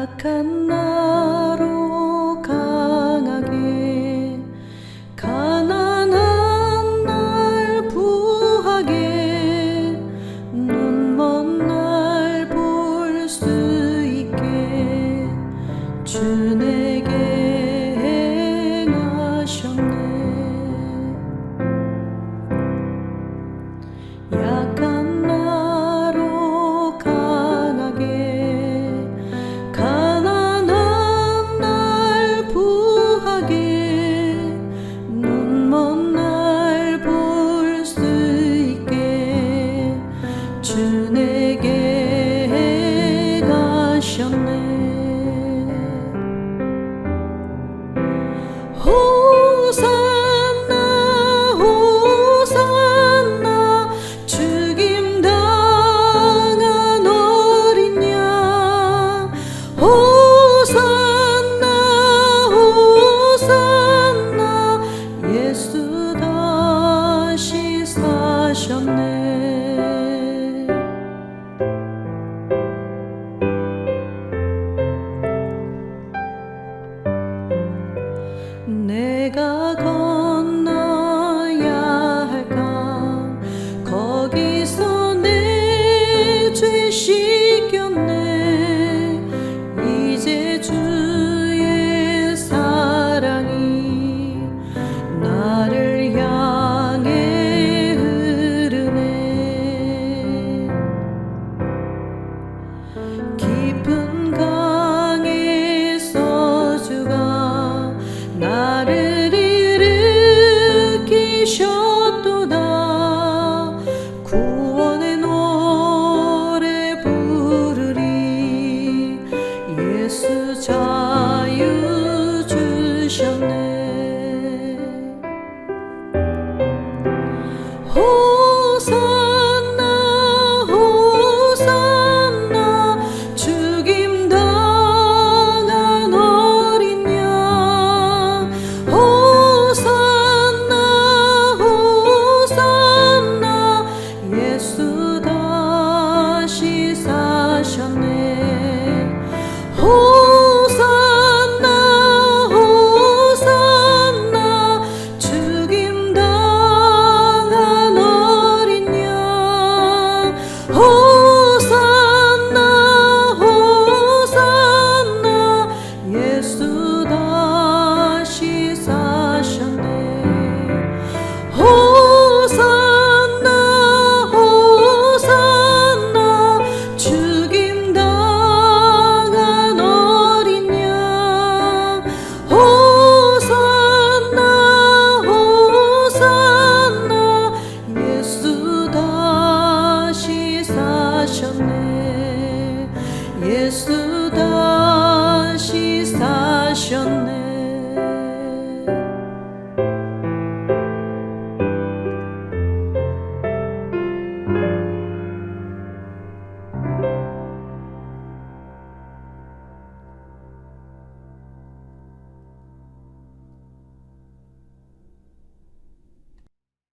약한 나로 강하게 가난한 날 부하게 눈먼 날 볼 수 있게 주 내게 행하셨네 죄 씻겼네. 이제 주의 사랑이 나를 향해 흐르네. 깊은 강에서 주가 나를 예수 다시 사셨네. 호산나 호산나 죽임 당한 어린 양. 호산나 호산나 예수 다 shall